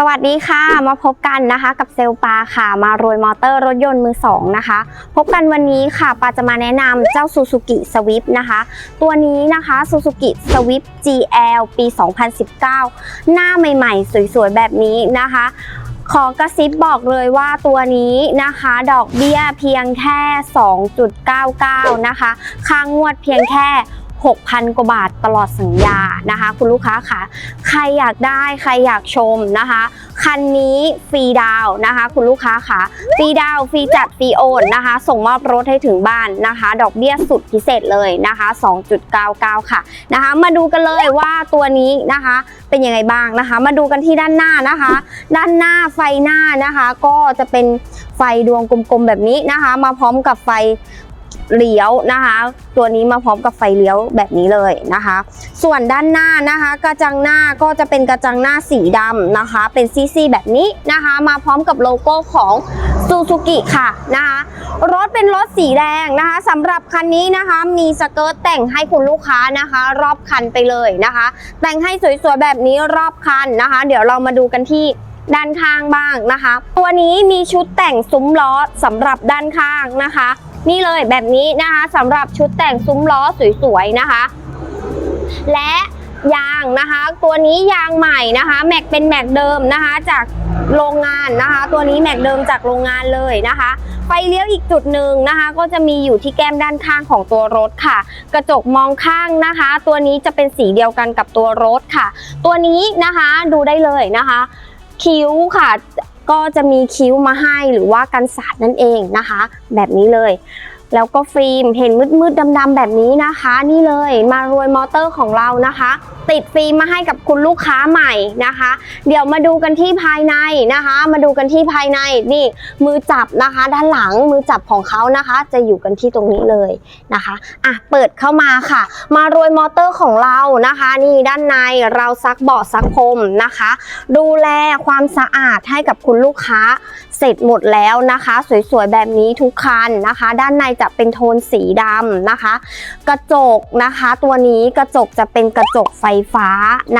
สวัสดีค่ะมาพบกันนะคะกับเซลปาค่ะ มารวยมอเตอร์รถยนต์มือสองนะคะ พบกันวันนี้ค่ะปาจะมาแนะนำเจ้า Suzuki Swift นะคะ ตัวนี้นะคะ Suzuki Swift GL ปี 2019 หน้าใหม่ๆ สวยๆ แบบนี้นะคะขอกระซิบบอกเลยว่าตัวนี้นะคะ ดอกเบี้ยเพียงแค่ 2.99 นะคะ ค่างวดเพียงแค่ 6,000 กว่าบาทตลอดสัญญานะคะ คุณลูกค้าค่ะ ใครอยากได้ใครอยากชมนะคะ คันนี้ฟรีดาวนะคะ คุณลูกค้าค่ะ ฟรีดาวฟรีจัดฟรีโอนนะคะ ส่งมอบรถให้ถึงบ้านนะคะ ดอกเบี้ยสุดพิเศษเลยนะคะ 2.99 ค่ะนะคะ มาดูกันเลยว่าตัวนี้นะคะ เป็นยังไงบ้างนะคะ มาดูกันที่ด้านหน้านะคะ ด้านหน้าไฟหน้านะคะ ก็จะเป็นไฟดวงกลมๆแบบนี้นะคะ มาพร้อมกับไฟ เลี้ยวนะคะ ตัวนี้มาพร้อมกับไฟเลี้ยวแบบนี้เลยนะคะ ส่วนด้านหน้านะคะ กระจังหน้าก็จะเป็นกระจังหน้าสีดำนะคะ เป็นซีๆแบบนี้นะคะ มาพร้อมกับโลโก้ของซูซูกิค่ะนะคะรถเป็นรถสีแดงนะคะสำหรับคันนี้นะคะ มีสเกิร์ตแต่งให้คุณลูกค้านะคะ รอบคันไปเลยนะคะ แต่งให้สวยๆแบบนี้รอบคันนะคะ เดี๋ยวเรามาดูกันที่ด้านข้างบ้างนะคะ ตัวนี้มีชุดแต่งซุ้มล้อสำหรับด้านข้างนะคะ นี่เลยแบบนี้นะคะสำหรับชุดแต่งซุ้มล้อสวยๆนะคะ และยางนะคะ ตัวนี้ยางใหม่นะคะแม็กเป็นแม็กเดิมนะคะ จากโรงงานนะคะ ตัวนี้แม็กเดิมจากโรงงานเลยนะคะไฟเลี้ยวอีกจุดหนึ่งนะคะ ก็จะมีอยู่ที่แก้มด้านข้างของตัวรถค่ะ กระจกมองข้างนะคะ ตัวนี้จะเป็นสีเดียวกันกับตัวรถค่ะ ตัวนี้นะคะดูได้เลยนะคะ คิ้วค่ะ ก็จะมีคิ้วมาให้หรือว่ากันสาดนั่นเองนะคะ แบบนี้เลย แล้วก็ฟิล์มเห็นมืดๆดำๆแบบนี้นะคะ นี่เลยมารวยมอเตอร์ของเรานะคะ ติดฟิล์มมาให้กับคุณลูกค้าใหม่นะคะ เดี๋ยวมาดูกันที่ภายในนะคะ มาดูกันที่ภายในนี่มือจับนะคะ ด้านหลังมือจับของเขานะคะ จะอยู่กันที่ตรงนี้เลยนะคะอะเปิดเข้ามาค่ะ มารวยมอเตอร์ของเรานะคะ นี่ด้านในเราซักเบาะซักพรมนะคะ ดูแลความสะอาดให้กับคุณลูกค้า เสร็จหมดแล้วนะคะ สวยๆแบบนี้ทุกคันนะคะ ด้านในจะเป็นโทนสีดำนะคะ กระจกนะคะ ตัวนี้กระจกจะเป็นกระจกไฟฟ้า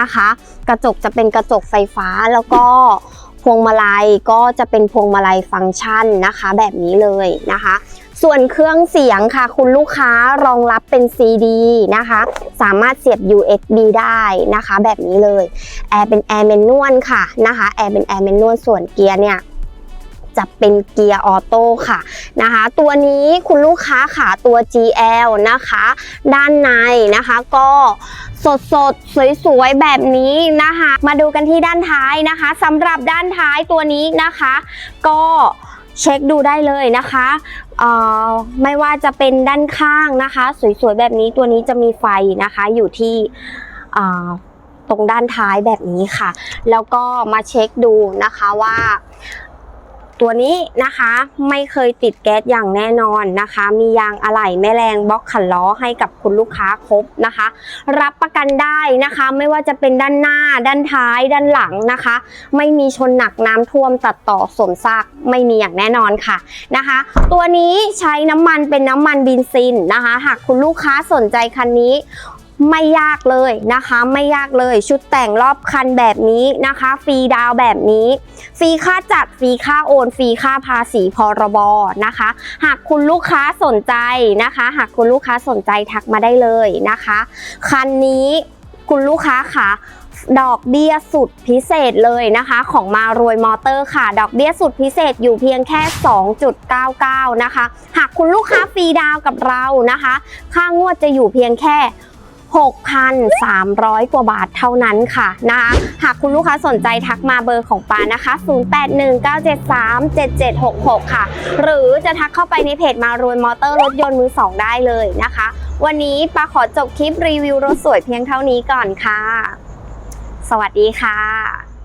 นะคะ กระจกจะเป็นกระจกไฟฟ้าแล้วก็พวงมาลัยก็จะเป็นพวงมาลัยฟังก์ชันนะคะ แบบนี้เลยนะคะส่วนเครื่องเสียงค่ะ คุณลูกค้ารองรับเป็น CD นะคะ สามารถเสียบ USB ได้นะคะ แบบนี้เลยแอร์เป็นแอร์แมนนวลค่ะนะคะแอร์เป็นแอร์แมนนวลส่วนเกียร์เนี่ยจะเป็นเกียร์ออโต้ค่ะ นะคะ ตัวนี้คุณลูกค้าขาตัว GL นะคะ ด้านในนะคะก็สดสดสวยๆ แบบนี้นะคะ มาดูกันที่ด้านท้ายนะคะสำหรับด้านท้ายตัวนี้นะคะ ก็เช็คดูได้เลยนะคะไม่ว่าจะเป็นด้านข้างนะคะ สวยๆ แบบนี้ตัวนี้จะมีไฟนะคะอยู่ที่ตรงด้านท้ายแบบนี้ค่ะ แล้วก็มาเช็คดูนะคะว่า ตัวนี้นะคะไม่เคยติดแก๊สอย่างแน่นอนนะคะ มียางอะไหล่แม่แรงบล็อกขันล้อให้กับคุณลูกค้าครบนะคะ รับประกันได้นะคะ ไม่ว่าจะเป็นด้านหน้า ด้านท้ายด้านหลังนะคะ ไม่มีชนหนักน้ำท่วมตัดต่อสมซากไม่มีอย่างแน่นอนค่ะนะคะ ตัวนี้ใช้น้ำมันเป็นน้ำมันเบินซินนะคะ หากคุณลูกค้าสนใจคันนี้ ไม่ยากเลยนะคะ ไม่ยากเลยชุดแต่งรอบคันแบบนี้นะคะ ฟรีดาวแบบนี้ ฟรีค่าจัดฟรีค่าโอนฟรีค่าภาษีพรบนะคะ หากคุณลูกค้าสนใจนะคะ หากคุณลูกค้าสนใจทักมาได้เลยนะคะ คันนี้คุณลูกค้าค่ะดอกเบี้ยสุดพิเศษเลยนะคะ ของมารวยมอเตอร์ค่ะ ดอกเบี้ยสุดพิเศษอยู่เพียงแค่ 2.99 นะคะ หากคุณลูกค้าฟรีดาวกับเรานะคะ ค่างวดจะอยู่เพียงแค่ 6,300 กว่าบาทเท่านั้นค่ะนะคะหากคุณลูกค้าสนใจทักมาเบอร์ของปานะคะ 0819737766 ค่ะ หรือจะทักเข้าไปในเพจมารวยมอเตอร์รถยนต์มือสองได้เลยนะคะ วันนี้ปาขอจบคลิปรีวิวรถสวยเพียงเท่านี้ก่อนค่ะ สวัสดีค่ะ